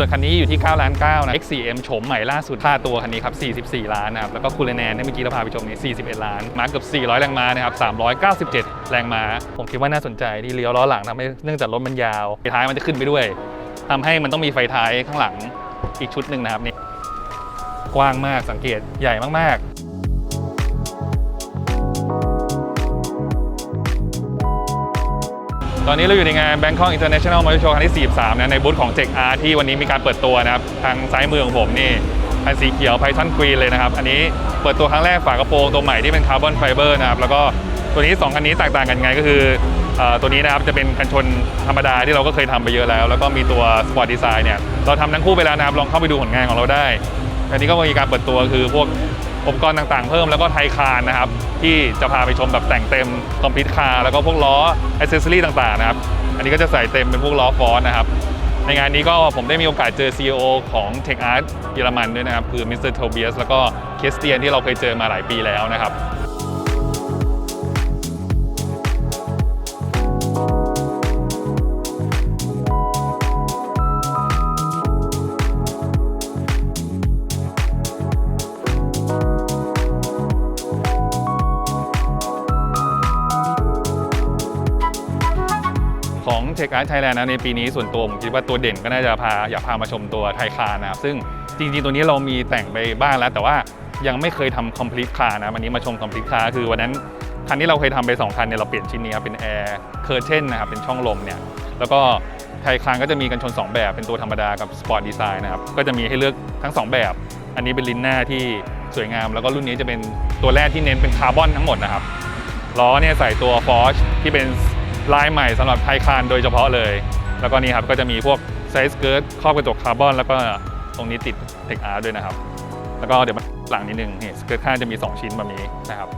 ส่วนคันนี้อยู่ที่9ล้าน9นะ X4M โฉมใหม่ล่าสุดค่าตัวคันนี้ครับ44 ล้านนะครับ แล้วก็คูลแนนเนี่ยเมื่อกี้เราพาไปชมนี่41 ล้าน มาเกือบ 400 แรงม้านะครับ 397 แรงม้า ผมคิดว่าน่าสนใจที่เลี้ยวล้อหลังทำให้เนื่องจากรถมันยาวไฟท้ายมันจะขึ้นไปด้วยทำให้มันต้องมีไฟท้ายข้างหลังอีกชุดหนึ่งนะครับนี่กว้างมากสังเกตใหญ่มากๆ ตอนนี้เราอยู่ในงาน Bangkok International Motor Show ครั้งที่ 43 นะในบูธของ Tech R ที่วันนี้มีการเปิดตัวนะครับ ทางซ้ายมือของผมนี่คันสีเขียว Python Green เลยนะครับ อันนี้เปิดตัวครั้งแรกฝากระโปรงตัวใหม่ที่เป็นคาร์บอนไฟเบอร์นะครับ แล้วก็ตัวนี้ 2 คันนี้แตกต่างกันไงก็คืออตัวนี้นะครับจะเป็นกันชนธรรมดาที่เราก็เคยทำไปเยอะแล้ว แล้วก็มีตัว Sport Design เนี่ยเราทำทั้งคู่ไปแล้วนะครับลองเข้าไปดูผลงานของเราได้ อันนี้ก็มีการเปิดตัวคือพวก อุปกรณ์ต่างๆเพิ่มแล้วก็ไทยคารนะครับ ที่จะพาไปชมแบบแต่งเต็มคอมพิวต์คาร์แล้วก็พวกล้ออ c เซสซอรี่ต่างๆนะครับ อันนี้ก็จะใส่เต็มเป็นพวกล้อฟอสนะครับ ในงานนี้ก็ผมได้มีโอกาสเจอ CEO ของ Tech Art เยอรมันด้วยนะครับ คือมิสเตอร์โทเบียสแล้วก็เคสเตียนที่เราเคยเจอมาหลายปีแล้วนะครับ ของ Tech Art Thailand นะในปีนี้ส่วนตัวผมคิดว่าตัวเด่นก็น่าจะพาอยากพามาชมตัวไทยคาร์นะครับซึ่งจริงๆตัวนี้เรามีแต่งไปบ้างแล้ว แต่ว่ายังไม่เคยทำ complete car นะวันนี้มาชม complete car คือวันนั้นคันที่เราเคยทำไป 2 คันเนี่ยเราเปลี่ยนชิ้นนี้ครับเป็น air curtain นนะครับเป็นช่องลมเนี่ยแล้วก็ไทยคารก็จะมีกันชน 2 แบบเป็นตัวธรรมดากับ sport design นะครับก็จะมีให้เลือกทั้ง 2 แบบ อันนี้เป็นลินหน้าที่สวยงาม แล้วก็รุ่นนี้จะเป็นตัวแรกที่เน้นเป็นคาร์บอนทั้งหมดนะครับล้อเนี่ยใส่ตัว Forge ที่เป็น ลายใหม่สำหรับไทยคานโดยเฉพาะเลย แล้วก็นี่ครับก็จะมีพวกไซส์เกิร์ตครอบกระจกคาร์บอน แล้วก็ตรงนี้ติดเทคอาร์ด้วยนะครับ แล้วก็เดี๋ยวมาหลังนิดนึงนี่สเกิร์ตข้างจะมี 2 ชิ้นแบบนี้นะครับ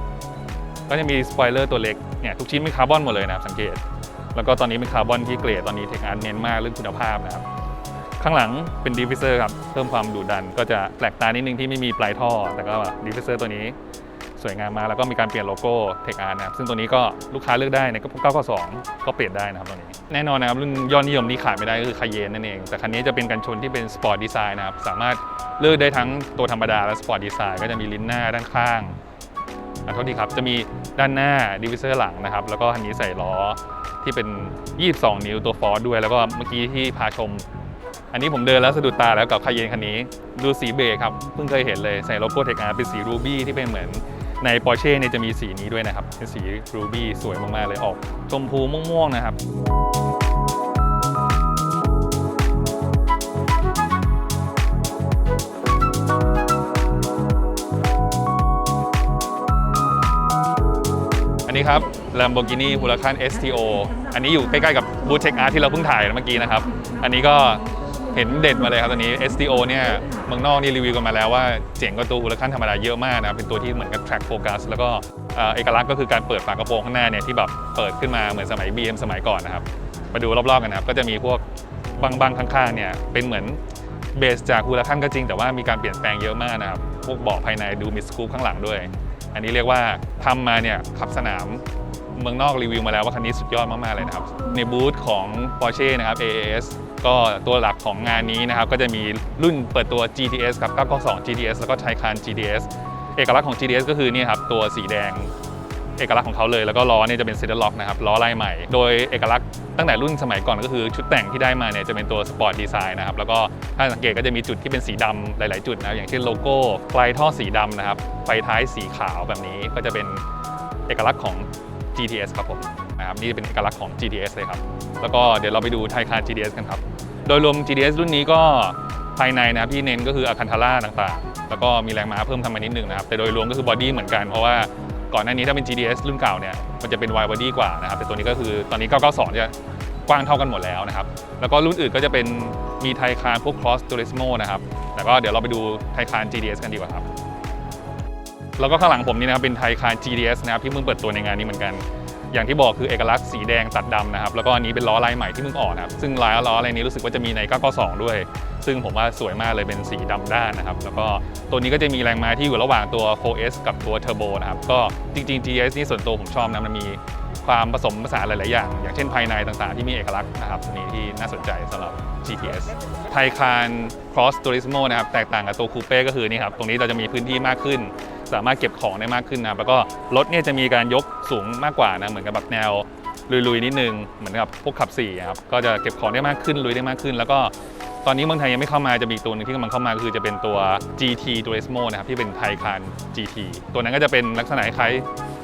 ก็จะมีสปอยเลอร์ตัวเล็กเนี่ยทุกชิ้นเป็นคาร์บอนหมดเลยนะครับสังเกต แล้วก็ตอนนี้เป็นคาร์บอนที่เกรดตอนนี้เทคอาร์เน้นมากเรื่องคุณภาพนะครับข้างหลังเป็นดีฟิเซอร์ครับเพิ่มความดุดัน ก็จะแปลกตานิดนึงที่ไม่มีปลายท่อ แต่ก็ดีฟิเซอร์ตัวนี้ สวยงามมากแล้วก็มีการเปลี่ยนโลโก้เทคอาร์นะครับซึ่งตัวนี้ก็ลูกค้าเลือกได้ใน992ก็เปลี่ยนได้นะครับตัวนี้แน่นอนนะครับรุ่นยอดนิยมที่ขาดไม่ได้ก็คือคายเยนนั่นเอง แต่คันนี้จะเป็นกันชนที่เป็นสปอร์ตดีไซน์นะครับสามารถเลือกได้ทั้งตัวธรรมดาและสปอร์ตดีไซน์ก็จะมีลิ้นหน้าด้านข้างอะโทษทีครับจะมีด้านหน้าดิวิเซอร์หลังนะครับแล้วก็คันนี้ใส่ล้อที่เป็น 22 นิ้วตัวฟอร์ดด้วย แล้วก็เมื่อกี้ที่พาชม อันนี้ผมเดินแล้วสะดุดตาแล้วกับคาเยนคันนี้ ดูสีเบรครับ เพิ่งเคยเห็นเลยใส่โลโก้เทคอาร์เป็นสีรูบี้ที่เป็นเหมือน ใน Porsche เนี่ยจะมีสีนี้ด้วยนะครับ เป็นสีรูบี้สวยมาก ๆ เลยออกชมพูม่วง ๆ นะครับอันนี้ครับ Lamborghini Huracan STO อันนี้อยู่ใกล้ๆกับบูธเทคอาร์ที่เราเพิ่งถ่ายเมื่อกี้นะครับ อันนี้ก็เห็นเด็ดมาเลยครับตอนนี้ STO เนี่ย เมืองนอกนี่รีวิวกันมาแล้วว่าเจ๋งกว่าตัว Huracan ธรรมดาเยอะมากนะครับเป็นตัวที่เหมือนกับ track focus แล้วก็เอกลักษณ์ก็คือการเปิดฝากระโปรงข้างหน้าเนี่ยที่แบบเปิดขึ้นมาเหมือนสมัย BM สมัยก่อนนะครับมาดูรอบๆกันนะครับก็จะมีพวกบางๆข้างๆเนี่ยเป็นเหมือนเบสจาก Huracan ก็จริงแต่ว่ามีการเปลี่ยนแปลงเยอะมากนะครับ พวกเบาะภายในดูมีสกู๊ปข้างหลังด้วย อันนี้เรียกว่าทำมาเนี่ยขับสนามเมืองนอกรีวิวมาแล้วว่าคันนี้สุดยอดมากๆเลยนะครับ ในบูธของ Porsche นะครับ AAS ก็ตัวหลักของงานนี้นะครับก็จะมีรุ่นเปิดตัว GTS ครับ992 GTS แล้วก็ Taycan GTS เอกลักษณ์ของ GTS ก็คือนี่ครับตัวสีแดงเอกลักษณ์ของเขาเลย แล้วก็ล้อเนี่ยจะเป็น c ซ d ล็อกนะครับล้อลายใหม่ โดยเอกลักษณ์ตั้งแต่รุ่นสมัยก่อนก็คือชุดแต่งที่ได้มาเนี่ยจะเป็นตัวสปอร์ตดีไซน์นะครับแล้วก็ถ้าสังเกตก็จะมีจุดที่เป็นสีดำหลาย ๆ จุดนะอย่างเช่นโลโก้ไฟท่อสีดำนะครับไฟท้ายสีขาวแบบนี้ก็จะเป็นเอกลักษณ์ของ GTS ครับผมนะครับนี่เป็นเอกลักษณ์ของ GTS เลยครับแล้วก็เดี๋ยวเราไปดูไทยคาร์ GTS กันครับ โดยรวม GTS รุ่นนี้ก็ภายในนะครับที่เน้นก็คืออะคันทาร่าต่างๆ แล้วก็มีแรงม้าเพิ่มทำมานิดนึงนะครับ แต่โดยรวมก็คือบอดี้เหมือนกัน เพราะว่าก่อนหน้านี้ถ้าเป็น GTS รุ่นเก่าเนี่ยมันจะเป็น wide body กว่านะครับ แต่ตัวนี้ก็คือตอนนี้ 992 จะกว้างเท่ากันหมดแล้วนะครับ แล้วก็รุ่นอื่นก็จะเป็นมีไทคาร์พวก Cross Turismo นะครับแต่ก็เดี๋ยวเราไปดูไทคาร์ GTS กันดีกว่าครับแล้วก็ข้างหลังผมนี่นะครับเป็นไทคาร์ GTS นะครับที่เพิ่งเปิดตัวในงานนี้เหมือนกัน อย่างที่บอกคือเอกลักษณ์สีแดงตัดดำนะครับแล้วก็อันนี้เป็นล้อลายใหม่ที่เพิ่งออกนะครับซึ่งลายล้ออะไรนี้รู้สึกว่าจะมีใน 992 ด้วย ซึ่งผมว่าสวยมากเลยเป็นสีดำด้านนะครับแล้วก็ตัวนี้ก็จะมีแรงม้าที่อยู่ระหว่างตัว 4S กับตัว Turbo นะครับก็จริงๆ GS นี่ส่วนตัวผมชอบนะมันมีคความผสมผสานหลาย ๆ อย่าง อย่างเช่นภายในต่างๆ ที่มีเอกลักษณ์นะครับนี่ที่น่าสนใจสำหรับ GTS ไทคาน Cross Turismo นะครับแตกต่างกับตัวคูเป้ก็คือนี่ครับตรงนี้เราจะมีพื้นที่มากขึ้น สามารถเก็บของได้มากขึ้นนะแล้วก็รถเนี่ยจะมีการยกสูงมากกว่านะเหมือนกับแบบแนวลุยๆนิดนึงเหมือนกับพวกขับ4ครับก็จะเก็บของได้มากขึ้นลุยได้มากขึ้น แล้วก็ตอนนี้เมืองไทยยังไม่เข้ามาจะมีตัวหนึงที่กำลังเข้ามาคือจะเป็นตัว GT Turismo นะครับที่เป็นไทยคาน GT ตัวนั้นก็จะเป็นลักษณะคล้าย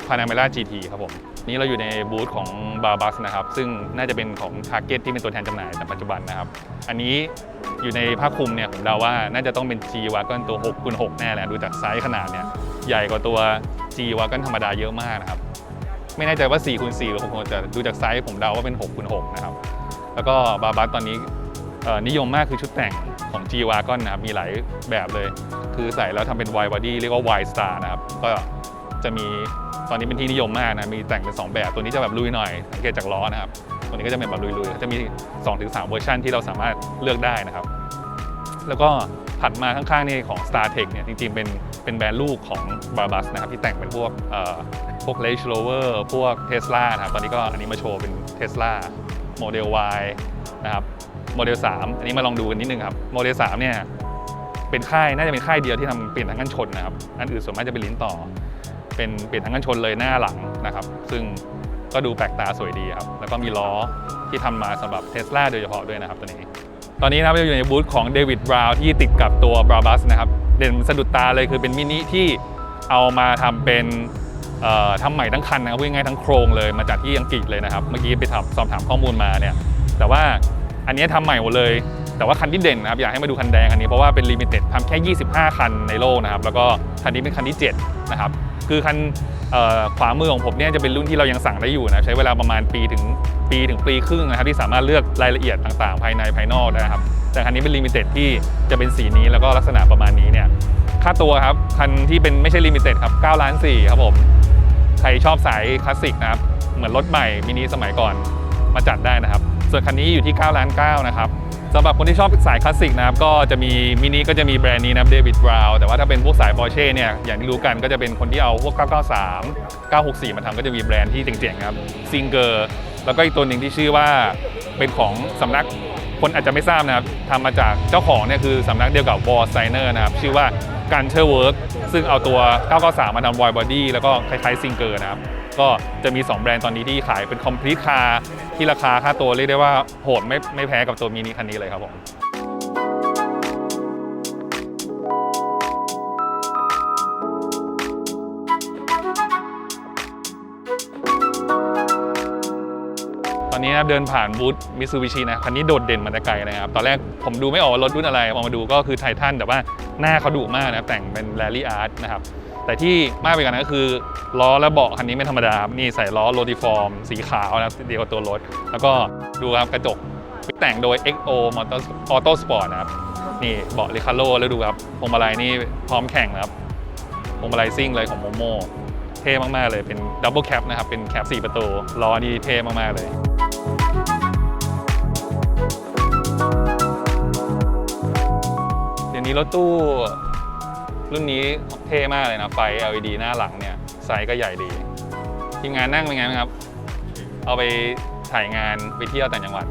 พานาเมล่า GT ครับผม นี่เราอยู่ในบูธของบาบัสนะครับ ซึ่งน่าจะเป็นของ Target ที่เป็นตัวแทนจำหน่ายในปัจจุบันนะครับ อันนี้อยู่ในภาคคลุมเนี่ยผมเดาว่าน่าจะต้องเป็น G Wagon ตัว6คูณ6แน่แหละดูจากไซส์ขนาดเนี่ยใหญ่กว่าตัว G Wagon ธรรมดาเยอะมากนะครับ ไม่แน่ใจว่า4คูณ4หรือ6คูณ6แต่ดูจากไซส์ผมเดาว่าเป็น6คูณ6นะครับ แล้วก็บาบัสตอนนี้นิยมมากคือชุดแต่งของ G Wagon นะครับมีหลายแบบเลย คือใส่แล้วทำเป็น wide body เรียกว่า wide star นะครับก็ จะมีตอนนี้เป็นที่นิยมมากนะมีแต่งเป็น 2 แบบตัวนี้จะแบบลุยหน่อยสังเกตจากล้อนะครับตัวนี้ก็จะเป็นแบบลุยๆจะมี 2-3 เวอร์ชันที่เราสามารถเลือกได้นะครับ แล้วก็ถัดมาข้างๆนี่ของ Star Tech เนี่ยจริงๆ เป็นเป็นแบรนด์ลูกของ b a r b u s นะครับที่แต่งเป็นพวกพวก Range Rover พวก Tesla นะครับตอนนี้ก็อันนี้มาโชว์เป็น Tesla Model Y นะครับโมเดล 3 อันนี้มาลองดูกันนิดนึงครับโมเดล 3 เนี่ยเป็นค่ายน่าจะเป็นค่ายเดียวที่ทำเปลี่ยนทางกันชนนะครับ อันอื่นส่วนมากจะเป็นลิ้นต่อ เป็นเปลี่ยนทางกันชนเลยหน้าหลังนะครับ ซึ่งก็ดูแปลกตาสวยดีครับ แล้วก็มีล้อที่ทำมาสำหรับ Tesla โดยเฉพาะด้วยนะครับตัวนี้ ตอนนี้นะครับเราอยู่ในบูธของเดวิดบราวน์ที่ติดกับตัวบราบัสนะครับ เด่นสะดุดตาเลยคือเป็นมินิที่เอามาทำเป็นเอ่อทำใหม่ทั้งคันนะครับง่ายๆทั้งโครงเลยมาจากที่อังกฤษเลยนะครับ เมื่อกี้ไปถามสอบถามข้อมูลมาเนี่ย แต่ว่าอันนี้ทำใหม่หมดเลย แต่ว่าคันที่เด่นนะครับอยากให้มาดูคันแดงอันนี้เพราะว่าเป็นลิมิเต็ดทำแค่ 25 คันในโลกนะครับ แล้วก็คันนี้เป็นคันที่ 7 นะครับ คือคันขวามือของผมเนี่ยจะเป็นรุ่นที่เรายังสั่งได้อยู่นะใช้เวลาประมาณปีถึงปีถึงปีครึ่งนะครับที่สามารถเลือกรายละเอียดต่างๆ ภายในภายนอกได้นะครับ แต่คันนี้เป็นลิมิเต็ดที่จะเป็นสีนี้แล้วก็ลักษณะประมาณนี้เนี่ยค่าตัวครับคันที่เป็นไม่ใช่ลิมิเต็ดครับ9ล้าน4ครับผมใครชอบสายคลาสสิกนะครับเหมือนรถใหม่มินิสมัยก่อนมาจัดได้นะครับ ส่วนคันนี้อยู่ที่9ล้าน9นะครับ สำหรับคนที่ชอบสายคลาสสิกนะครับก็จะมีมินิก็จะมีแบรนด์นี้นะครับเดวิดบราวแต่ว่าถ้าเป็นพวกสายปอร์เช่เนี่ยอย่างที่รู้กันก็จะเป็นคนที่เอาพวก 993 964 มาทำก็จะมีแบรนด์ที่เจ๋งๆครับซิงเกอร์แล้วก็อีกตัวหนึ่งที่ชื่อว่าเป็นของสำนักคนอาจจะไม่ทราบนะครับทำมาจากเจ้าของเนี่ยคือสำนักเดียวกับวอลไซเนอร์นะครับชื่อว่าการเชอร์เวิร์กซึ่งเอาตัว 993 มาทำวอยบอดี้แล้วก็คล้ายๆซิงเกอร์นะครับ ก็จะมี 2 แบรนด์ตอนนี้ที่ขายเป็นคอมพลีทคาร์ที่ราคาค่าตัวเรียกได้ว่าโหดไม่ไม่แพ้กับตัวมินิคันนี้เลยครับผมตอนนี้นะเดินผ่านบูธมิตซูบิชินะคันนี้โดดเด่นมาแต่ไกลนะครับ ตอนแรกผมดูไม่ออกว่ารถรุ่นอะไรพอมาดูก็คือไททันแต่ว่าหน้าเขาดุมากนะแต่งเป็นแรลลี่อาร์ตนะครับ แต่ที่มากไปกว่านั้นก็คือล้อและเบาะคันนี้ไม่ธรรมดาครับนี่ใส่ล้อโรติฟอร์ม สีขาวนะครับเดียวกับตัวรถ แล้วก็ดูครับกระจกแต่งโดย XO Motor Auto Sport นะครับ นี่เบาะเรคาโลแล้วดูครับพวงมาลัยนี่พร้อมแข่งนะครับพวงมาลัยซิ่งเลยของโมโมเท่มากๆเลยเป็นดับเบิลแคปนะครับ เป็นแคป4ประตูล้อนี่เท่มากๆเลยเดี๋ยวนี้รถตู้ รุ่นนี้เท่มากเลยนะ ไฟ LED หน้าหลังเนี่ยไซส์ก็ใหญ่ดี ทีมงานนั่งเป็นไงบ้างครับ เอาไปถ่ายงานไปเที่ยวต่างจังหวัด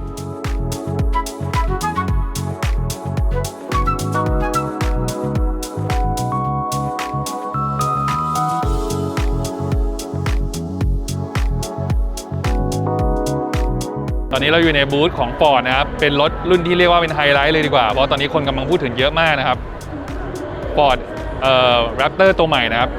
ตอนนี้เราอยู่ในบูธของ Ford นะครับ เป็นรถรุ่นที่เรียกว่าเป็นไฮไลท์เลยดีกว่า เพราะตอนนี้คนกำลังพูดถึงเยอะมากนะครับ Ford เอ่อ Raptor ตัวใหม่นะครับ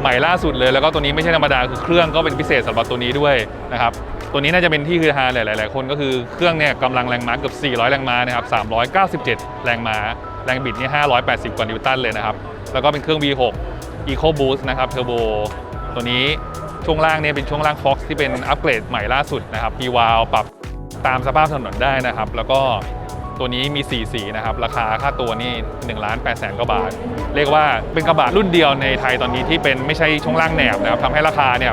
ใหม่ล่าสุดเลยแล้วก็ตัวนี้ไม่ใช่ธรรมดาคือเครื่องก็เป็นพิเศษสำหรับตัวนี้ด้วยนะครับตัวนี้น่าจะเป็นที่คือฮาหลายๆคนก็คือเครื่องเนี่ยกำลังแรงม้าเกือบ 400 แรงม้านะครับ397 แรงม้า แรงบิดนี่580 กว่านิวตันเลยนะครับ แล้วก็เป็นเครื่อง V6 Eco Boost นะครับเทอร์โบตัวนี้ช่วงล่างเนี่ยเป็นช่วงล่าง Fox ที่เป็นอัปเกรดใหม่ล่าสุดนะครับ p w a l ปรับตามสภาพถนนได้นะครับ แล้วก็ ตัวนี้มี 4 สีนะครับ ราคาค่าตัวนี่1ล้าน8แสนกว่าบาท เรียกว่าเป็นกระบะรุ่นเดียวในไทยตอนนี้ที่เป็นไม่ใช่ช่วงล่างแหนบนะครับทำให้ราคาเนี่ย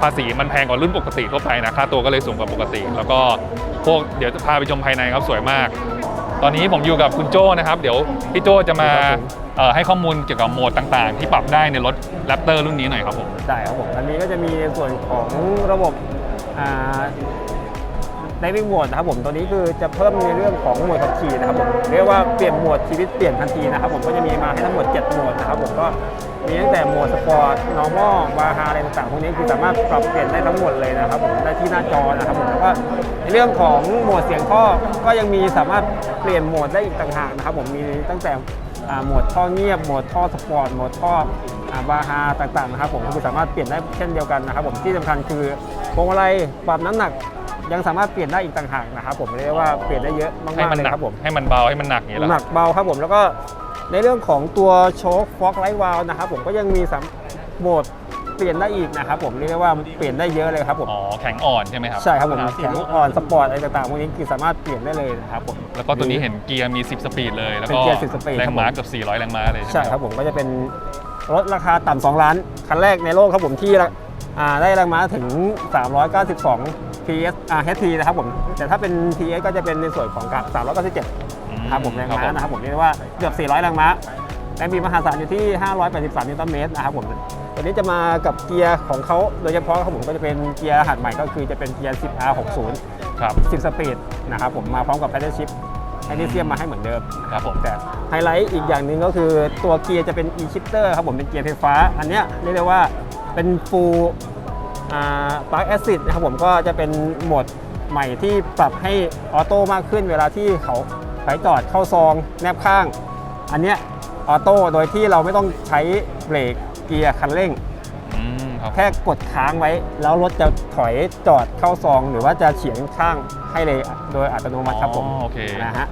ภาษีมันแพงกว่ารุ่นปกติทั่วไปนะค่าตัวก็เลยสูงกว่าปกติ แล้วก็พวกเดี๋ยวจะพาไปชมภายในครับสวยมาก ตอนนี้ผมอยู่กับคุณโจ้นะครับ เดี๋ยวพี่โจ้จะมาเอ่อให้ข้อมูลเกี่ยวกับโหมดต่างๆ ที่ปรับได้ในรถแรปเตอร์รุ่นนี้หน่อยครับผมได้ครับผมอันนี้ก็จะมีในส่วนของระบบ อ่า Driving Mode นะครับผมตัวนี้คือจะเพิ่มในเรื่องของหมดขับขี่นะครับผมเรียกว่าเปลี่ยนหมวดชีวิตเปลี่ยนทันทีนะครับผมก็จะมีมาให้ทั้งหมด 7 หมวดนะครับผมก็มีตั้งแต่หมวดสปอร์ต normal บาฮาอะไรต่างๆพวกนี้คือสามารถปรับเปลี่ยนได้ทั้งหมดเลยนะครับผมได้ที่หน้าจอนะครับผมแล้วก็ในเรื่องของหมวดเสียงท่อก็ยังมีสามารถเปลี่ยนโหมดได้อีกต่างหากนะครับผมมีตั้งแต่โหมดท่อเงียบโหมดท่อสปอร์ตโหมดท่อบาฮาต่างๆนะครับผมก็คือสามารถเปลี่ยนได้เช่นเดียวกันนะครับผมที่สำคัญคือพวงมาลัยปรับน้ำหนัก ยังสามารถเปลี่ยนได้อีกต่างหากนะครับผมเรียกว่าเปลี่ยนได้เยอะมากให้ๆมันเลยหนักครับผม ให้มันเบาให้มันหนักอย่างนี้เหรอหนักเบาครับผมแล้วก็ในเรื่องของตัวโชคฟอกไลท์วาลนะครับผมก็ยังมีสามโหมดเปลี่ยนได้อีกนะครับผมเรียกได้ว่าเปลี่ยนได้เยอะเลยครับผมอ๋อแข็งอ่อนใช่ไหมครับใช่ครับผมอ่าแข็งอ่อนสปอร์ตอะไรต่างๆพวกนี้คือสามารถเปลี่ยนได้เลยนะครับผม แล้วก็ตัวนี้เห็นเกียร์มี 10 สปีดเลยแล้วเป็นก็เกียร์10สปีดแรครังบผม ม้าเกือบ400 แรงม้าเลยใช่ใช่ไหมครับผมก็จะเป็นรถราคาต่ำ2ล้านคันแรกในโลกครับผมที่อ่าได้แรงม้าถึง 392 PS อ่า HP นะครับผม แต่ถ้าเป็น PS ก็จะเป็นในส่วนของกับ397อืนะครับผมแรงม้านะครับผมเรียกได้ว่าเกือบ 400 แรงม้าแรงบิดมหาศาลอยู่ที่ 583 นิวตันเมตรนะครับผมตัวนี้จะมากับเกียร์ของเขาโดยเฉพาะครับผมก็จะเป็นเกียร์รหัสใหม่ก็คือจะเป็นเกียร์ 10R60 ครับ 10 สปีดนะครับผมมาพร้อมกับแพดเดิลชิพแมกนีเซียมมาให้เหมือนเดิมครับผมแต่ไฮไลท์อีกอย่างหนึ่งก็คือตัวเกียร์จะเป็น e-shifter ครับผมเป็นเกียร์ไฟฟ้า อันเนี้ยเรียกได้ว่าเป็น full อ่า spark acid นะครับผมก็จะเป็นโหมดใหม่ที่ปรับให้ออโต้มากขึ้นเวลาที่เขาไปจอดเข้าซองแนบข้าง อันเนี้ยออโต้โดยที่เราไม่ต้องใช้เบรกเกียร์คันเร่ง อืมครับแค่กดค้างไว้ แล้วรถจะถอยจอดเข้าซอง หรือว่าจะเฉียงข้างให้เลยโดยอัตโนมัติครับผมอ๋อโอเคนะฮะ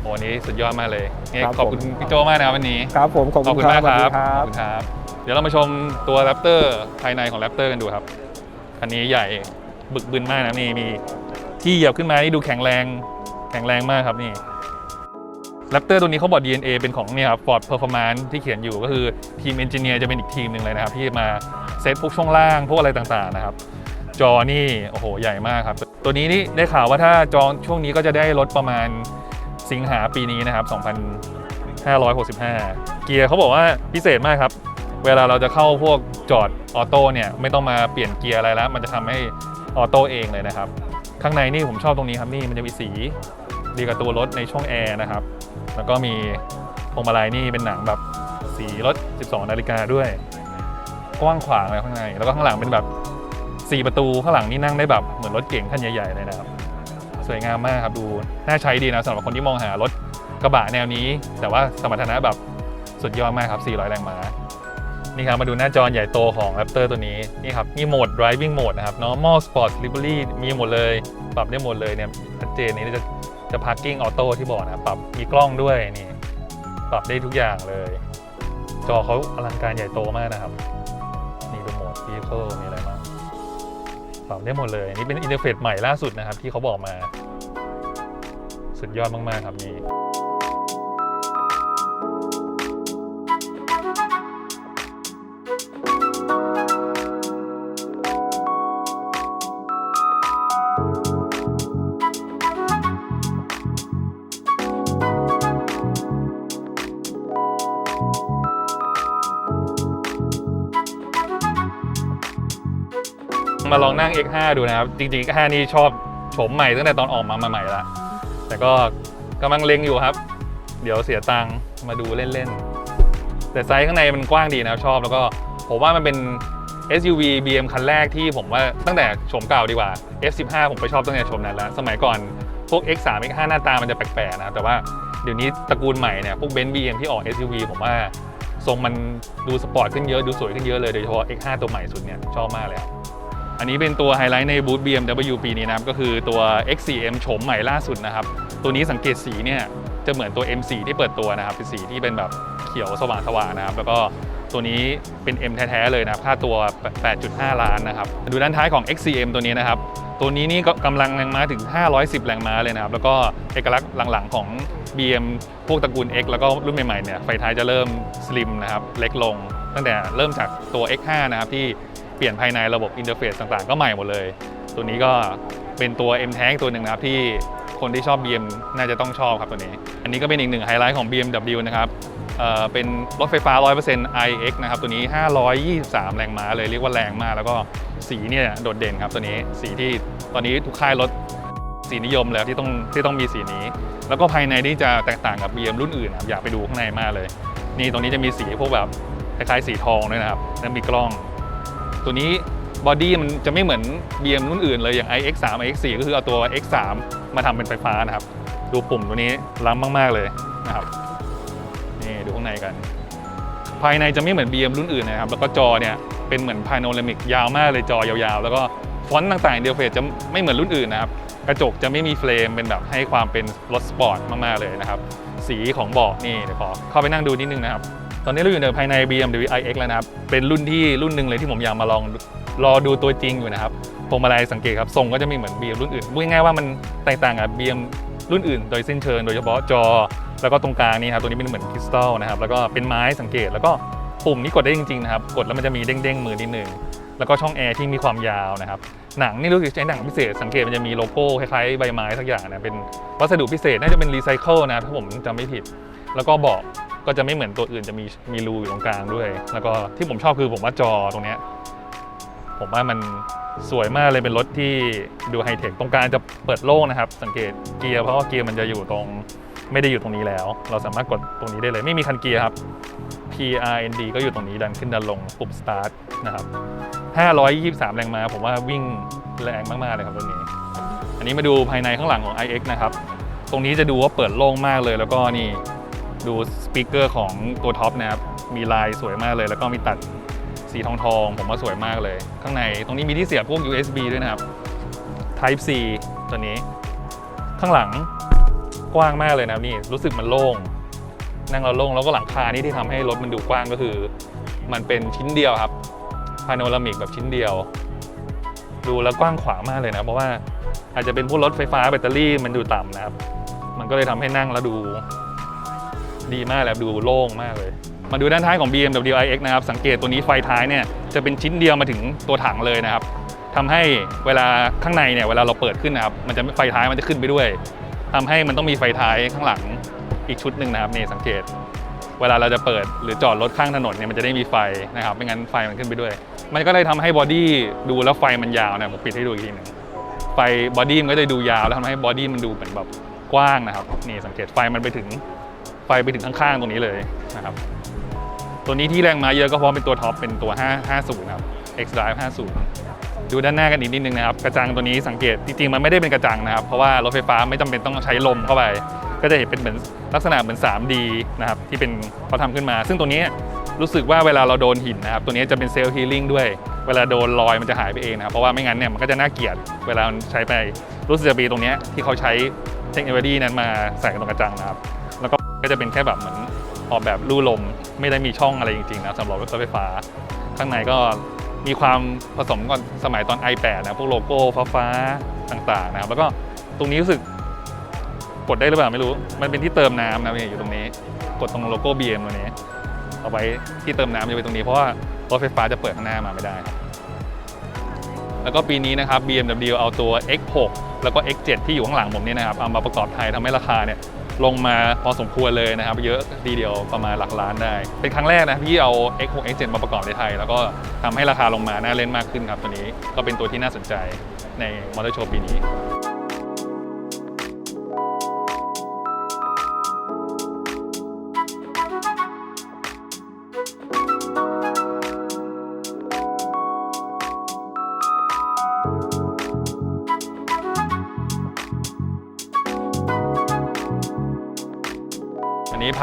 โอ้วันนี้สุดยอดมากเลยเนี่ยครับขอบคุณผม พี่โจมากนะครับวันนี้ ครับผมขอบขอบคุคุณณครัมาบกครับสวัสดี ขอบคุณครับ เดี๋ยวเรามาชมตัวแรปเตอร์ภายในของแรปเตอร์กันดูครับ คันนี้ใหญ่บึกบึนมากนะนี่มีที่เหยียบขึ้นมานี่ดูแข็งแรงแข็งแรงมากครับนี่แรปเตอร์ตัวนี้เขาบอก DNA เป็นของเนี่ยครับ Ford Performance ที่เขียนอยู่ก็คือทีมเอนจิเนียร์จะเป็นอีกทีมหนึ่งเลยนะครับ ที่มาเซตพวกช่วงล่างพวกอะไรต่างๆนะครับ จอนี่ โอ้โห ใหญ่มากครับ ตัวนี้นี่ได้ข่าวว่าถ้าจองช่วงนี้ก็จะได้ลดประมาณสิงหาปีนี้นะครับ 2,565 เกียร์เขาบอกว่าพิเศษมากครับ เวลาเราจะเข้าพวกจอดออโต้เนี่ยไม่ต้องมาเปลี่ยนเกียร์อะไรแล้ว มันจะทำให้ออโต้เองเลยนะครับ ข้างในนี่ผมชอบตรงนี้ครับนี่มันจะมีสีดีกับตัวรถในช่วงแอร์นะครับ แล้วก็มีพวงมาลัยนี่เป็นหนังแบบสีรถ 12 นาฬิกาด้วย กว้างขวางเลยข้างใน แล้วก็ข้างหลังเป็นแบบ 4 ประตูข้างหลังนี่นั่งได้แบบเหมือนรถเก๋งคันใหญ่ๆเลยนะครับ สวยงามมากครับดู น่าใช้ดีนะสำหรับคนที่มองหารถกระบะแนวนี้ แต่ว่าสมรรถนะแบบสุดยอดมากครับ 400 แรงม้า นี่ครับมาดูหน้าจอใหญ่โตของ Raptor ตัวนี้นี่ครับมีโหมด driving mode นะครับ normal sport livery มีหมดเลยปรับได้หมดเลยเนี่ยชัดเจนนี่จะจะ parking auto ที่บอกนะปรับมีกล้องด้วยนี่ปรับได้ทุกอย่างเลย จอเขาอลังการใหญ่โตมากนะครับ นี่ดูโหมด vehicle มีอะไรบ้าปรับได้หมดเลยนี่เป็นอินเทอร์เฟซใหม่ล่าสุดนะครับที่เขาบอกมา สุดยอดมาก ๆ ครับนี่ X5 ดูนะครับ จริงๆ X5 นี่ชอบโฉมใหม่ตั้งแต่ตอนออกมาใหม่ๆแล้วแต่ก็กำลังเล็งอยู่ครับ เดี๋ยวเสียตังค์มาดูเล่นๆ แต่ไซส์ข้างในมันกว้างดีนะครับชอบแล้วก็ผมว่ามันเป็น SUV BM คันแรกที่ผมว่าตั้งแต่โฉมเก่าดีกว่า F15 ผมไปชอบตั้งแต่โฉมนั้นแล้ว สมัยก่อนพวก X3 X5 หน้าตามันจะแปลกๆนะครับแต่ว่าเดี๋ยวนี้ตระกูลใหม่เนี่ยพวกเบนซ์ BM ที่ออก SUV ผมว่าทรงมันดูสปอร์ตขึ้นเยอะ ดูสวยขึ้นเยอะเลย โดยเฉพาะ X5 ตัวใหม่สุดเนี่ย ชอบมากเลย อันนี้เป็นตัวไฮไลท์ในบูธ BMW ปีนี้นะครับก็คือตัว X4M โฉมใหม่ล่าสุดนะครับ ตัวนี้สังเกตสีเนี่ยจะเหมือนตัว M4 ที่เปิดตัวนะครับเป็นสีที่เป็นแบบเขียวสว่างๆนะครับ แล้วก็ตัวนี้เป็น M แท้ๆเลยนะครับ ค่าตัว 8.5 ล้านนะครับ ดูด้านท้ายของ X4M ตัวนี้นะครับ ตัวนี้นี่ก็กำลังแรงม้าถึง 510 แรงม้าเลยนะครับ แล้วก็เอกลักษณ์หลังๆของ BM พวกตระกูล X แล้วก็รุ่นใหม่ๆเนี่ย ไฟท้ายจะเริ่มสลิมนะครับ เล็กลง ตั้งแต่เริ่มจากตัว X5 นะครับที่ เปลี่ยนภายในระบบอินเทอร์เฟซต่างๆ ก็ใหม่หมดเลย ตัวนี้ก็เป็นตัว M Tank ตัวหนึ่งนะครับที่คนที่ชอบ BM น่าจะต้องชอบครับตัวนี้ อันนี้ก็เป็นอีกหนึ่งไฮไลท์ของ BMW นะครับเเป็นรถไฟฟ้า 100% iX นะครับ ตัวนี้ 523 แรงม้าเลยเรียกว่าแรงมาก แล้วก็สีเนี่ยโดดเด่นครับตัวนี้ สีที่ตอนนี้ทุกค่ายรถสีนิยมแล้วที่ต้องที่ต้องมีสีนี้ แล้วก็ภายในนี่จะแตกต่างกับ BM รุ่นอื่นนะครับอยากไปดูข้างในมากเลย นี่ตรงนี้จะมีสีพวกแบบคล้ายๆสีทองด้วยนะครับแล้วมีกล้อง ตัวนี้บอดี้มันจะไม่เหมือน BM รุ่นอื่นเลยอย่าง iX3 iX4 ก็คือเอาตัว X3 มาทำเป็นไฟฟ้านะครับ ดูปุ่มตัวนี้ล้ำมาก ๆ เลยนะครับนี่ดูข้างในกัน ภายในจะไม่เหมือน BM รุ่นอื่นนะครับ แล้วก็จอเนี่ยเป็นเหมือนพาโนรามิกยาวมากเลยจอยาวๆ แล้วก็ฟอนต์ต่างๆเทอร์เฟซจะไม่เหมือนรุ่นอื่นนะครับ กระจกจะไม่มีเฟรมเป็นแบบให้ความเป็นรถสปอร์ตมากๆเลยนะครับ สีของเบาะนี่เดี๋ยวขอเข้าไปนั่งดูนิดนึงนะครับ ตอนนี้เราอยู่ในภายใน BMW iX แล้วนะครับ เป็นรุ่นที่รุ่นหนึ่งเลยที่ผมอยากมาลองรอดูตัวจริงอยู่นะครับพวงมาลัยสังเกตครับทรงก็จะไม่เหมือน BM รุ่นอื่นพูดง่ายๆว่ามันแตกต่างกับ BM รุ่นอื่น โดยสิ้นเชิงโดยเฉพาะจอ แล้วก็ตรงกลางนี่ครับตัวนี้เป็นเหมือนคริสตัลนะครับแล้วก็เป็นไม้สังเกตแล้วก็ปุ่มนี้กดได้จริงๆนะครับกดแล้วมันจะมีเด้งๆมือนิดนึงแล้วก็ช่องแอร์ที่มีความยาวนะครับหนังนี่รู้สึกใช้หนังพิเศษสังเกตมันจะมีโลโก้คล้ายๆใบไม้สักอย่างนะเป็นวัสดุพิเศษน่าจะเป็นรีไซเคิลนะถ้าผมจำไม่ผิด แล้วก็เบาะ ก็จะไม่เหมือนตัวอื่นจะมีมีรูอยู่ตรงกลางด้วย แล้วก็ที่ผมชอบคือผมว่าจอตรงเนี้ยผมว่ามันสวยมากเลยเป็นรถที่ดูไฮเทคตรงกลางจะเปิดโล่งนะครับ สังเกตเกียร์เพราะว่าเกียร์มันจะอยู่ตรงไม่ได้อยู่ตรงนี้แล้ว เราสามารถกดตรงนี้ได้เลยไม่มีคันเกียร์ครับ P R N D ก็อยู่ตรงนี้ดันขึ้นดันลงปุ่ม start นะครับ 523 แรงม้าผมว่าวิ่งแรงมาก ๆ เลยครับตัวนี้ อันนี้มาดูภายในข้างหลังของ iX นะครับ ตรงนี้จะดูว่าเปิดโล่งมากเลยแล้วก็นี่ ดูสปีกเกอร์ของตัวท็อปนะครับ มีลายสวยมากเลย แล้วก็มีตัดสีทองทองผมว่าสวยมากเลย ข้างในตรงนี้มีที่เสียบพวก USB ด้วยนะครับ Type C ตัวนี้ ข้างหลังกว้างมากเลยนะครับนี่รู้สึกมันโล่ง นั่งเราโล่งแล้วก็หลังคานี่ที่ทำให้รถมันดูกว้างก็คือ มันเป็นชิ้นเดียวครับพาโนรามิกแบบชิ้นเดียว ดูแล้วกว้างขวางมากเลยนะเพราะว่าอาจจะเป็นพวกรถไฟฟ้าแบตเตอรี่มันดูต่ำนะครับ มันก็เลยทำให้นั่งแล้วดู ดีมากแล้วดูโล่งมากเลย มาดูด้านท้ายของ BMW iX นะครับ สังเกตตัวนี้ไฟท้ายเนี่ยจะเป็นชิ้นเดียวมาถึงตัวถังเลยนะครับทำให้เวลาข้างในเนี่ยเวลาเราเปิดขึ้นนะครับมันจะไฟท้ายมันจะขึ้นไปด้วยทำให้มันต้องมีไฟท้ายข้างหลังอีกชุดหนึ่งนะครับนี่สังเกต เวลาเราจะเปิดหรือจอดรถข้างถนนเนี่ยมันจะได้มีไฟนะครับไม่งั้นไฟมันขึ้นไปด้วย มันก็เลยทำให้บอดี้ดูแล้วไฟมันยาวนะผมปิดให้ดูอีกทีหนึ่งไฟบอดี้มันก็จะดูยาวแล้วทำให้บอดี้มันดูเหมือนแบบกว้างนะครับนี่สังเกตไฟมันไปถึง ฟไปถึงข้างๆตรงนี้เลยนะครับ ตัวนี้ที่แรงม้าเยอะก็เพราะเป็นตัวท็อปเป็นตัว 5 50นะครับ X Drive 50 ดูด้านหน้ากันอีกนิดนึงนะครับ กระจังตัวนี้สังเกตจริงๆมันไม่ได้เป็นกระจังนะครับ เพราะว่ารถไฟฟ้าไม่จำเป็นต้องใช้ลมเข้าไป ก็จะเห็นเป็นเหมือนลักษณะเหมือน 3D นะครับที่เป็นเขาทำขึ้นมา ซึ่งตัวนี้รู้สึกว่าเวลาเราโดนหินนะครับ ตัวนี้จะเป็นเซลล์ฮีลิ่งด้วย เวลาโดนรอยมันจะหายไปเองนะครับ เพราะว่าไม่งั้นเนี่ยมันก็จะน่าเกลียดเวลาใช้ไปรู้สึกจะมีตรงนี้ที่เขาใช้เทคโนโลยีนั้นมาใส่ตรงกระจังนะครับ ก็จะเป็นแค่แบบเหมือนออกแบบลู่ลม ไม่ได้มีช่องอะไรจริงๆนะสำหรับรถไฟฟ้า ข้างในก็มีความผสมก่อนสมัยตอน i8 นะพวกโลโก้ฟ้าๆต่างๆนะครับ แล้วก็ตรงนี้รู้สึกกดได้หรือเปล่าไม่รู้ มันเป็นที่เติมน้ำนะเนี่ยอยู่ตรงนี้ กดตรงโลโก้ BM ตัวนี้ เอาไว้ที่เติมน้ำจะไปตรงนี้เพราะว่ารถไฟฟ้าจะเปิดข้างหน้ามาไม่ได้ แล้วก็ปีนี้นะครับ BMW เอาตัว X6 แล้วก็ X7 ที่อยู่ข้างหลังผมนี่นะครับเอามาประกอบไทยทำให้ราคาเนี่ย ลงมาพอสมควรเลยนะครับ เยอะทีเดียวประมาณหลักล้านได้ เป็นครั้งแรกนะที่เอา X6 X7 มาประกอบในไทย แล้วก็ทำให้ราคาลงมาน่าเล่นมากขึ้นครับตัวนี้ก็เป็นตัวที่น่าสนใจในมอเตอร์โชว์ปีนี้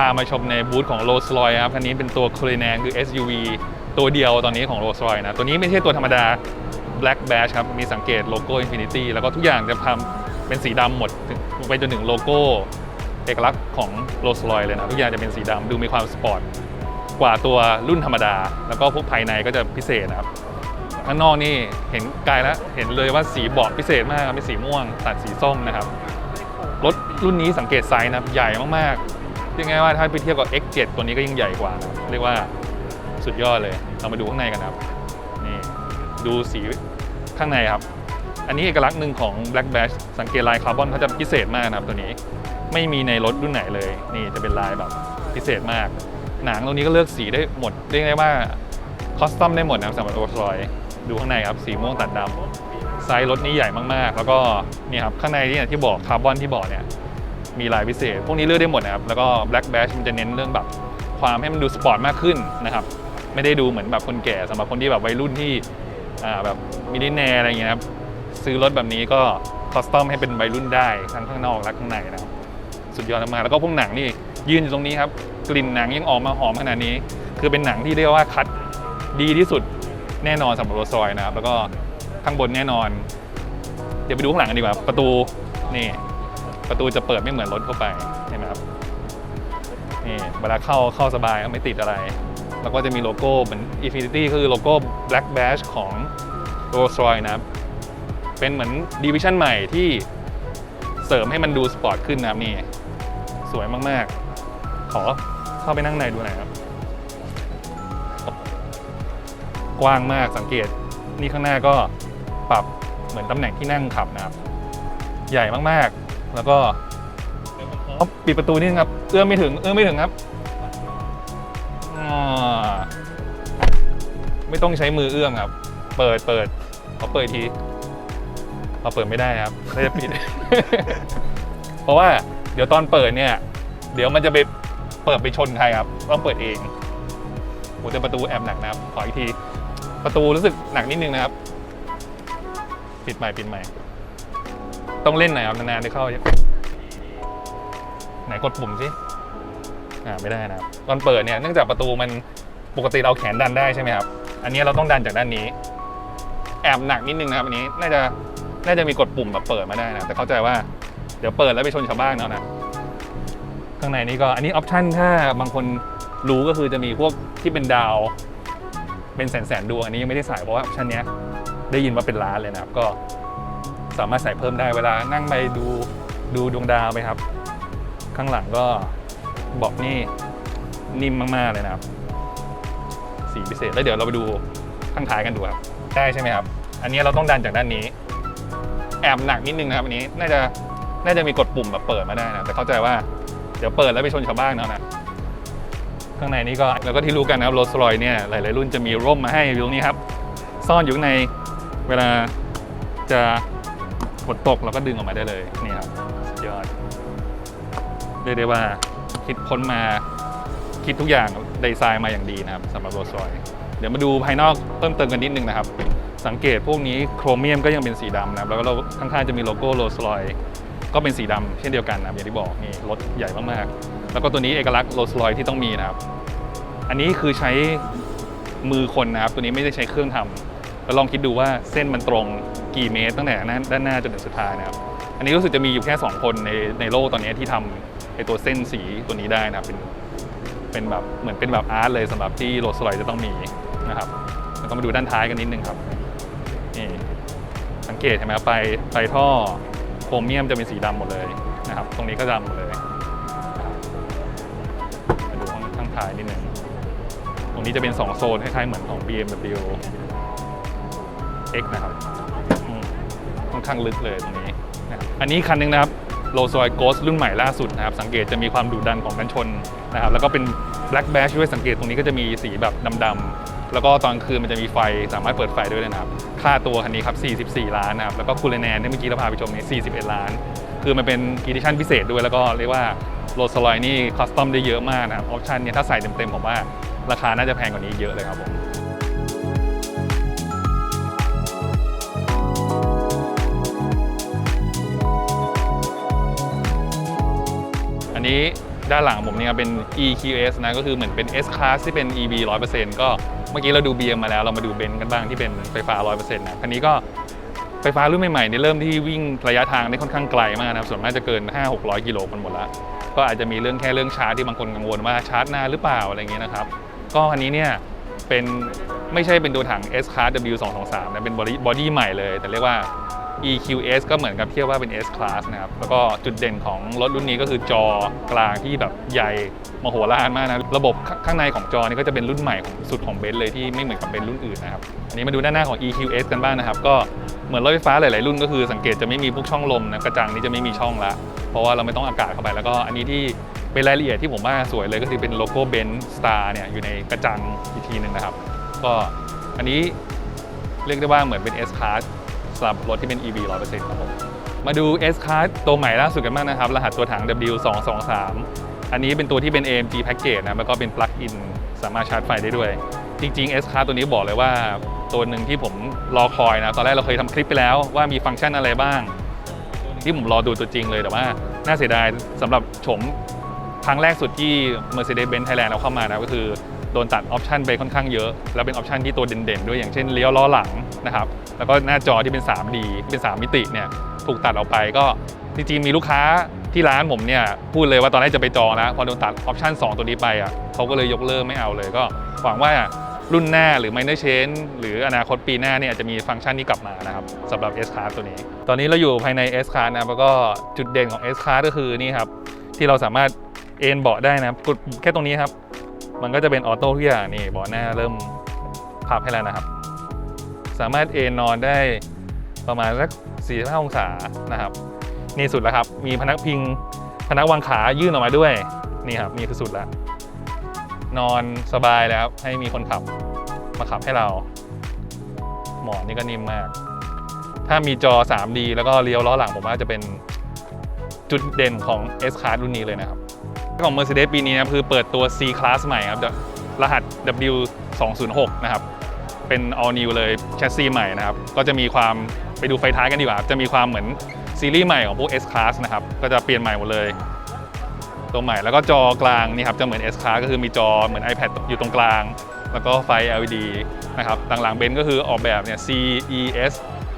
ามาชมในบูธของ Rolls Royce ครับ คันนี้เป็นตัว c u l i n a n คือ SUV ตัวเดียวตอนนี้ของ Rolls Royce นะ ตัวนี้ไม่ใช่ตัวธรรมดา Black Badge ครับ มีสังเกตโลโก้ Infinity แล้วก็ทุกอย่างจะทำเป็นสีดำหมดไปจนถึงโลโก้เอกลักษณ์ของ Rolls Royce เลยนะ ทุกอย่างจะเป็นสีดำดูมีความสปอร์ตกว่าตัวรุ่นธรรมดา แล้วก็พวกภายในก็จะพิเศษนะครับข้างนอกนี่เห็นไกลแล้วเห็นเลยว่าสีเบาะพิเศษมากเป็นสีม่วงตัดสีส้มนะครับรถรุ่นนี้สังเกตไซส์นะใหญ่มากๆ เรียกง่ายว่าถ้าไปเทียบกับ X7 ตัวนี้ก็ยิ่งใหญ่กว่า เรียกว่าสุดยอดเลย เรามาดูข้างในกันครับ นี่ดูสีข้างในครับ อันนี้เอกลักษณ์หนึ่งของ Black Bash สังเกตลายคาร์บอนเขาจะพิเศษมากนะครับตัวนี้ ไม่มีในรถรุ่นไหนเลย นี่จะเป็นลายแบบพิเศษมาก หนังตรงนี้ก็เลือกสีได้หมด เรียกได้ว่าคอสตอมได้หมดนะครับสำหรับโรลส์รอยดูข้างในครับ สีม่วงตัดดำไซส์รถนี้ใหญ่มากๆ แล้วก็นี่ครับข้างในนี่ที่บอกคาร์บอนที่บอกเนี่ย มีลายพิเศษ พวกนี้เลือกได้หมดนะครับ แล้วก็ Black Bash มันจะเน้นเรื่องแบบความให้มันดูสปอร์ตมากขึ้นนะครับ ไม่ได้ดูเหมือนแบบคนแก่สำหรับคนที่แบบวัยรุ่นที่แบบมินิแนอะไรอย่างเงี้ยครับ ซื้อรถแบบนี้ก็คอสตอมให้เป็นวัยรุ่นได้ทั้งข้างนอกและข้างในนะครับ สุดยอดมากแล้วก็พวกหนังนี่ยืนอยู่ตรงนี้ครับ กลิ่นหนังยังออกมาหอมขนาดนี้ คือเป็นหนังที่เรียกว่าคัดดีที่สุดแน่นอนสำหรับโรลส์รอยนะครับ แล้วก็ข้างบนแน่นอน เดี๋ยวไปดูข้างหลังกันดีกว่าประตูนี่ ประตูจะเปิดไม่เหมือนรถเข้าไปใช่ไหมครับนี่เวลาเข้าเข้าสบายไม่ติดอะไร แล้วก็จะมีโลโก้เหมือน Infinity คือโลโก้ Black Bash ของ Rolls Royce นะครับ เป็นเหมือนดิวิชั่นใหม่ที่เสริมให้มันดูสปอร์ตขึ้นนะครับนี่ สวยมาก ๆ ขอเข้าไปนั่งในดูหน่อยครับ กว้างมากสังเกต นี่ข้างหน้าก็ปรับเหมือนตำแหน่งที่นั่งขับนะครับ ใหญ่มาก ๆ แล้วก็ปิดประตูนิดนึงครับ เอื้อมไม่ถึง เอื้อมไม่ถึงครับไม่ต้องใช้มือเอื้อมครับ เปิดเปิดขอเปิดอีกทีพอเปิดไม่ได้ครับน่าจะปิด เพราะว่าเดี๋ยวตอนเปิดเนี่ย เดี๋ยวมันจะไปเปิดไปชนใครครับต้องเปิดเองโอ้แต่ประตูแอบหนักนะครับ ขออีกที ประตูรู้สึกหนักนิดนึงนะครับ ปิดใหม่ปิดใหม่ ต้องเล่นหน่อยครับนานๆได้เข้าไหนกดปุ่มสิอ่าไม่ได้นะครับตอนเปิดเนี่ยเนื่องจากประตูมันปกติเราแขนดันได้ใช่ไหมครับ อันนี้เราต้องดันจากด้านนี้ แอบหนักนิดนึงนะครับอันนี้น่าจะน่าจะมีกดปุ่มแบบเปิดมาได้นะแต่เข้าใจว่าเดี๋ยวเปิดแล้วไปชนชาวบ้านเอานะข้างในนี้ก็อันนี้ออปชั่นถ้าบางคนรู้ก็คือจะมีพวกที่เป็นดาว เป็นแสนแสนๆดวงอันนี้ยังไม่ได้ใส่เพราะว่าออปชั่นเนี้ยได้ยินว่าเป็นล้านเลยนะครับก็ สามารถใส่เพิ่มได้เวลานั่งไปดูดูดวงดาวไปครับ ข้างหลังก็เบอกนี่นิ่มมากๆเลยนะครับ สีพิเศษแล้วเดี๋ยวเราไปดูข้างท้ายกันดูครับได้ใช่ไหมครับ อันนี้เราต้องดันจากด้านนี้ แอบหนักนิดนึงนะครับอันนี้น่าจะน่าจะมีกดปุ่มแบบเปิดมาได้นะแต่เข้าใจว่าเดี๋ยวเปิดแล้วไปชนชาวบ้านเอาะนะข้างในนี้ก็แล้วก็ที่รู้กันนะครับโรลส์รอยเนี่ยหลาย ๆ รุ่นจะมีร่มมาให้อยู่ตรงนี้ครับ ซ่อนอยู่ในเวลาจะ ฝนตกเราก็ดึงออกมาได้เลยนี่ครับยอดเรียกได้ว่าคิดค้นมาคิดทุกอย่างดีไซน์มาอย่างดีนะครับสำหรับโรลส์รอยเดี๋ยวมาดูภายนอกเพิ่มเติมกันนิดนึงนะครับ สังเกตพวกนี้โครเมียมก็ยังเป็นสีดำนะครับแล้วก็ข้างๆจะมีโลโก้โรลส์รอยก็เป็นสีดำเช่นเดียวกันนะอย่างที่บอกนี่รถใหญ่มากๆ แล้วก็ตัวนี้เอกลักษณ์โรลส์รอยที่ต้องมีนะครับ อันนี้คือใช้มือคนนะครับ ตัวนี้ไม่ได้ใช้เครื่องทำแล้วลองคิดดูว่าเส้นมันตรง กี่เมตรตั้งแต่ด้านหน้าจนถึงสุดท้ายนะครับอันนี้รู้สึกจะมีอยู่แค่ 2 คนในในโลกตอนนี้ที่ทำไอตัวเส้นสีตัวนี้ได้นะครับเป็นเป็นแบบเหมือนเป็นแบบอาร์ตเลยสำหรับที่โรลส์รอยจะต้องมีนะครับแล้วก็มาดูด้านท้ายกันนิดนึงครับนี่สังเกตเห็นไหมครับไปไปท่อโครเมียมจะเป็นสีดำหมดเลยนะครับ ตรงนี้ก็ดำหมดเลยมาดูข้างข้างท้ายนิดนึงตรงนี้จะเป็น 2 โซนคล้ายๆเหมือนของ BMW X นะครับ ค่อนข้างลึกเลยตรงนี้นะครับอันนี้คันหนึงนะครับ Rolls Royce Ghost รุ่นใหม่ล่าสุดนะครับ สังเกตจะมีความดุดันของกันชนนะครับ แล้วก็เป็น Black Bash ด้วยสังเกตตรงนี้ก็จะมีสีแบบดำๆแล้วก็ตอนคืนมันจะมีไฟสามารถเปิดไฟด้วยนะครับ ค่าตัวคันนี้ครับ 44 ล้านนะครับ แล้วก็คูลแนนที่เมื่อกี้เราพาไปชมเนี่ย41 ล้าน คือมันเป็นอีดิชั่นพิเศษด้วยแล้วก็เรียกว่าโรลส์รอยนี่คอสตอมได้เยอะมากนะครับออปชันเนี่ยถ้าใส่เต็มๆผมว่าราคาน่าจะแพงกว่านี้เยอะเลยครับผม อันนี้ด้านหลังผมเนี่ยเป็น EQS นะก็คือเหมือนเป็น S Class ที่เป็น EV 100%ก็เมื่อกี้เราดู BM มาแล้วเรามาดูเบนซ์กันบ้างที่เป็นไฟฟ้า 100%นะคันนี้ก็ไฟฟ้ารุ่นใหม่ๆเนี่ยเริ่มที่วิ่งระยะทางได้ค่อนข้างไกลมากนะครับส่วนมากจะเกิน 5-600 กิโลกันหมดแล้วก็อาจจะมีเรื่องแค่เรื่องชาร์จที่บางคนกังวลว่าชาร์จนานหรือเปล่าอะไรเงี้ยนะครับ ก็คันนี้เนี่ยเป็นไม่ใช่เป็นตัวถัง S Class W223 นะเป็นบอดี้ใหม่เลย แต่เรียกว่า EQS ก็เหมือนกับเทียบว่าเป็น S Class นะครับ แล้วก็จุดเด่นของรถรุ่นนี้ก็คือจอกลางที่แบบใหญ่มโหฬารมากนะ ระบบข้างในของจอนี่ก็จะเป็นรุ่นใหม่ของสุดของเบนซ์เลยที่ไม่เหมือนกับเบนซ์รุ่นอื่นนะครับ อันนี้มาดูด้านหน้าของ EQS กันบ้างนะครับ ก็เหมือนรถไฟฟ้าหลาย ๆ รุ่นก็คือสังเกตจะไม่มีพวกช่องลมนะกระจังนี้จะไม่มีช่องละ เพราะว่าเราไม่ต้องอากาศเข้าไป แล้วก็อันนี้ที่เป็นรายละเอียดที่ผมว่าสวยเลยก็คือเป็นโลโก้เบนซ์สตาร์เนี่ยอยู่ในกระจังอีกทีหนึ่งนะครับ ก็อันนี้เรียกได้ว่าเหมือนเป็น S Class สำหรับรถที่เป็น EV 100%ครับผมมาดู S Class ตัวใหม่ล่าสุดกันบ้างนะครับ รหัสตัวถัง W223 อันนี้เป็นตัวที่เป็น AMG Package นะแล้วก็เป็น Plug-in สามารถชาร์จไฟได้ด้วย จริง ๆ S Class ตัวนี้บอกเลยว่าตัวหนึ่งที่ผมรอคอยนะ ตอนแรกเราเคยทำคลิปไปแล้วว่ามีฟังก์ชันอะไรบ้าง ที่ผมรอดูตัวจริงเลยแต่ว่า น่าเสียดายสำหรับชมครั้งแรกสุดที่ Mercedes-Benz Thailand เอาเข้ามานะก็คือโดนตัดออปชันไปค่อนข้างเยอะ แล้วเป็นออปชันที่ตัวเด่นๆ ด้วยอย่างเช่นเลี้ยวล้อหลังนะครับ แล้วก็หน้าจอที่เป็น 3D ที่เป็น 3 มิติเนี่ยถูกตัดออกไปก็จริงๆมีลูกค้าที่ร้านผมเนี่ยพูดเลยว่าตอนแรกจะไปจองแล้วพอโดนตัดออปชัน2 ตัวนี้ไปอะเขาก็เลยยกเลิกไม่เอาเลยก็หวังว่ารุ่นหน้าหรือ minor change หรืออนาคตปีหน้าเนี่ยจะมีฟังก์ชันนี้กลับมานะครับสำหรับ S Class ตัวนี้ ตอนนี้เราอยู่ภายใน S Class นะแล้วก็จุดเด่นของ S Class ก็คือนี่ครับที่เราสามารถเอนเบาะได้นะกดแค่ตรงนี้ครับ มันก็จะเป็นออโต้ทุกอย่างนี่เบาะหน้าเริ่มพับให้แล้วนะครับ สามารถเอนนอนได้ประมาณสัก45องศานะครับ นี่สุดแล้วครับ มีพนักพิงพนักวางขายื่นออกมาด้วย นี่ครับนี่คือสุดแล้ว นอนสบายแล้วให้มีคนขับมาขับให้เรา หมอนนี่ก็นิ่มมาก ถ้ามีจอ 3D แล้วก็เลี้ยวล้อหลังผมว่าจะเป็นจุดเด่นของ S Class รุ่นนี้เลยนะครับ ของ Mercedes ปีนี้นะคือเปิดตัว C Class ใหม่ครับรหัส W 2 0 6 นะครับ เป็น all new เลยแชสซีใหม่นะครับ ก็จะมีความไปดูไฟท้ายกันดีกว่าจะมีความเหมือนซีรีส์ใหม่ของพวก S Class นะครับ ก็จะเปลี่ยนใหม่หมดเลย ตัวใหม่แล้วก็จอกลางนี่ครับจะเหมือน S Class ก็คือมีจอเหมือน iPad อยู่ตรงกลาง แล้วก็ไฟ LED นะครับหลังๆเบนซ์ก็คือออกแบบเนี่ย CES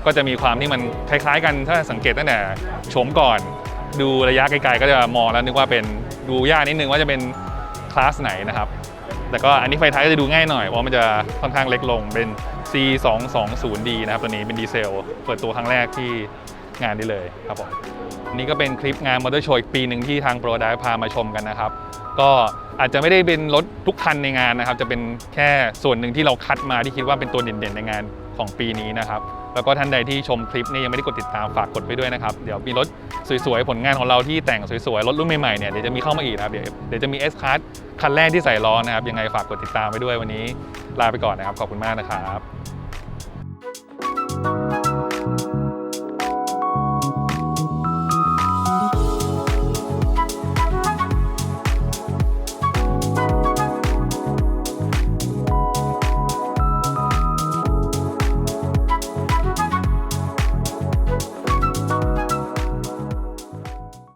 ก็จะมีความที่มันคล้ายๆ กันถ้าสังเกตตั้งแต่โฉมก่อน ดูระยะไกลๆ ก็จะมองแล้วนึกว่าเป็นดูยากนิดนึงว่าจะเป็นคลาสไหนนะครับ แต่ก็อันนี้ไฟท้ายก็จะดูง่ายหน่อยเพราะมันจะค่อนข้างเล็กลงเป็น C220D นะครับตัวนี้เป็นดีเซล เปิดตัวครั้งแรกที่งานนี้เลยครับผมนี่ก็เป็นคลิปงานมอเตอร์โชว์อีกปีหนึ่งที่ทางโปรไดพามาชมกันนะครับ ก็อาจจะไม่ได้เป็นรถทุกคันในงานนะครับ จะเป็นแค่ส่วนหนึ่งที่เราคัดมาที่คิดว่าเป็นตัวเด่นๆในงานของปีนี้นะครับ แล้วก็ท่านใดที่ชมคลิปนี้ยังไม่ได้กดติดตามฝากกดไปด้วยนะครับ เดี๋ยวมีรถสวยๆ ผลงานของเราที่แต่งสวยๆ รถรุ่นใหม่ๆ เนี่ยเดี๋ยวจะมีเข้ามาอีกนะครับ เดี๋ยวเดี๋ยวจะมี S Class คันแรกที่ใส่ล้อนะครับ ยังไงฝากกดติดตามไปด้วยวันนี้ ลาไปก่อนนะครับ ขอบคุณมากนะครับ